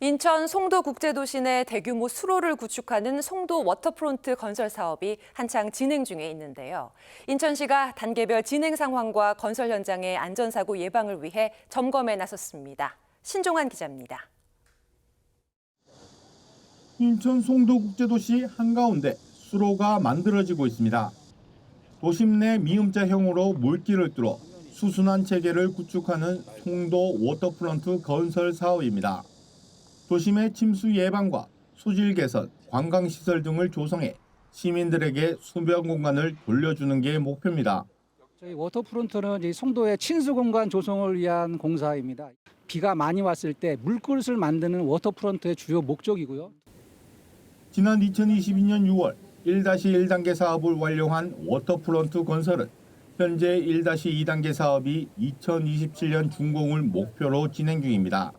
인천 송도국제도시 내 대규모 수로를 구축하는 송도 워터프론트 건설 사업이 한창 진행 중에 있는데요. 인천시가 단계별 진행 상황과 건설 현장의 안전사고 예방을 위해 점검에 나섰습니다. 신종환 기자입니다. 인천 송도국제도시 한가운데 수로가 만들어지고 있습니다. 도심 내 미음자형으로 물길을 뚫어 수순환 체계를 구축하는 송도 워터프런트 건설 사업입니다. 도심의 침수 예방과 수질 개선, 관광시설 등을 조성해 시민들에게 수변 공간을 돌려주는 게 목표입니다. 저희 워터프론트는 이 송도의 친수 공간 조성을 위한 공사입니다. 비가 많이 왔을 때 물그릇을 만드는 워터프론트의 주요 목적이고요. 지난 2022년 6월 1-1단계 사업을 완료한 워터프런트 건설은 현재 1-2단계 사업이 2027년 준공을 목표로 진행 중입니다.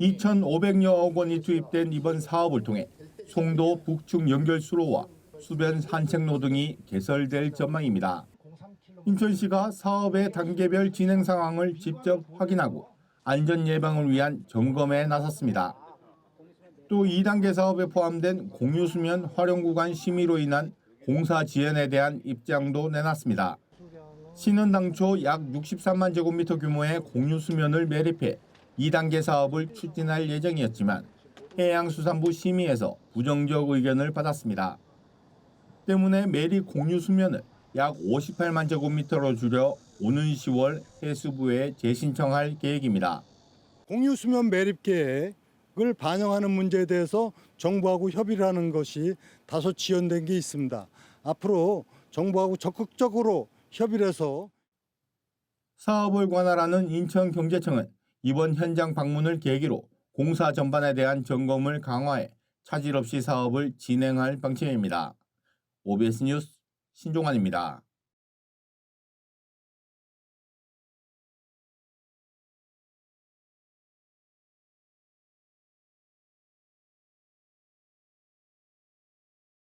2,500여억 원이 투입된 이번 사업을 통해 송도 북측 연결 수로와 수변 산책로 등이 개설될 전망입니다. 인천시가 사업의 단계별 진행 상황을 직접 확인하고 안전 예방을 위한 점검에 나섰습니다. 또 2단계 사업에 포함된 공유수면 활용 구간 심의로 인한 공사 지연에 대한 입장도 내놨습니다. 시는 당초 약 63만 제곱미터 규모의 공유수면을 매립해 2단계 사업을 추진할 예정이었지만 해양수산부 심의에서 부정적 의견을 받았습니다. 때문에 매립 공유 수면을 약 58만 제곱미터로 줄여 오는 10월 해수부에 재신청할 계획입니다. 공유 수면 매립 계획 을 반영하는 문제에 대해서 정부하고 협의를 하는 것이 다소 지연된 게 있습니다. 앞으로 정부하고 적극적으로 협의를 해서 사업을 관할하는 인천경제청은 이번 현장 방문을 계기로 공사 전반에 대한 점검을 강화해 차질 없이 사업을 진행할 방침입니다. OBS 뉴스 신종환입니다.